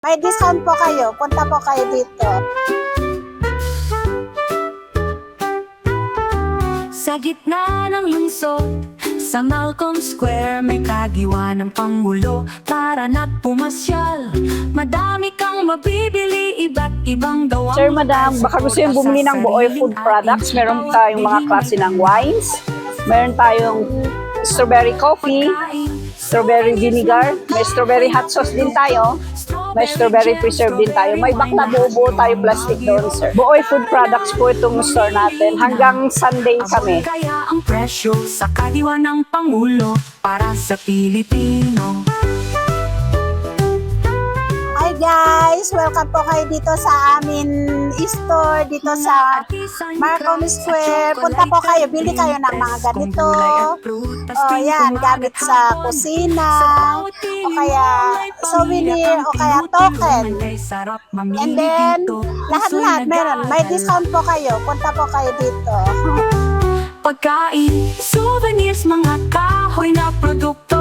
May discount po kayo. Punta po kayo dito. Sa gitna ng lungsod, sa Malcolm Square may kagiwa ng Pangulo Para na't pumasyal, madami kang mabibili Iba't ibang gawang Sir, madam, baka gusto yung bumili ng Buoy Food Products. Meron tayong mga klase ng wines. Meron tayong strawberry coffee, strawberry vinegar, may strawberry hot sauce din tayo. May strawberry preserve din tayo. May bakla buo tayo plastic doon, sir. Buoy Food Products po itong store natin. Hanggang Sunday kami. Kaya ang presyo sa kadiwa ng Pangulo Para sa Pilipino guys! Welcome po kayo dito sa amin store, dito sa Marcom Square. Punta po kayo, bili kayo ng mga ganito. O yan, gamit sa kusina, o kaya souvenir, o kaya token. And then, lahat-lahat meron. May discount po kayo. Punta po kayo dito. Pagkain, souvenirs, mga kahoy na produkto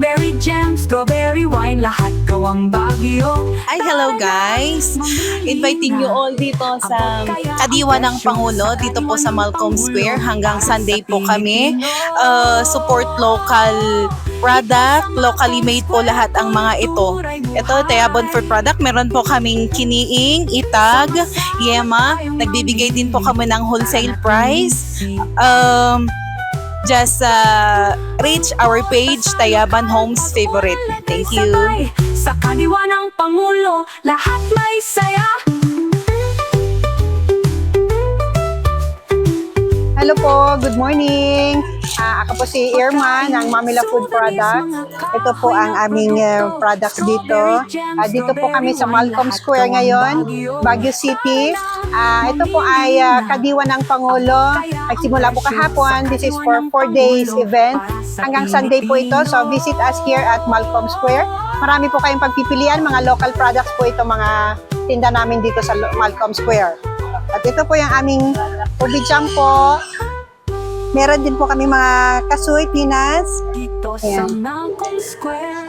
Strawberry jam, strawberry wine, lahat gawang bagyo Ay, hello guys! Inviting you all dito sa Kadiwa ng Pangulo, dito po sa Malcolm Square. Hanggang Sunday po kami. Uh, support local product, locally made po lahat ang mga ito. Ito, Tayabon for product. Meron po kaming kiniing, itag, yema. Nagbibigay din po kami ng wholesale price. Um, just uh, reach our page, Tayaban Homes Favorite. Thank you. Sa kadiwa ng Pangulo, lahat may saya Hello po, good morning. Ah, ako po si Irma ng Mamila Food Products. Ito po ang aming uh, products dito. Ah, dito po kami sa Malcolm Square ngayon, Baguio City. Ah, ito po ay ah, kadiwa ng Pangulo. Nagsimula po kahapon. This is for 4 days event. Hanggang Sunday po ito. So visit us here at Malcolm Square. Marami po kayong pagpipilian. Mga local products po ito, mga tinda namin dito sa Malcolm Square. At ito po yung aming tubig jam po. Meron din po kami mga kasuy, pinas, Dito sa Ayan.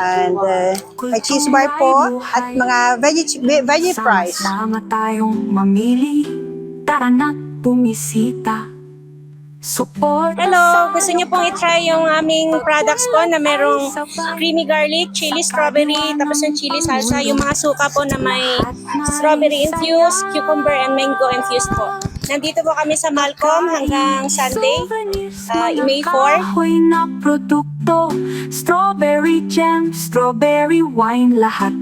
And uh, may cheese bar po, at mga veggie, ve- veggie fries. Sama tayong mamili Tara na bumisita Support Hello! Gusto niyo pong i-try yung aming products po na merong creamy garlic, chili strawberry, tapos yung chili salsa, yung mga suka po na may strawberry infused, cucumber, and mango infused po. Nandito po kami sa Malcolm hanggang Sunday. ah, May 4. Kahoy na produkto Strawberry jam, strawberry wine Lahat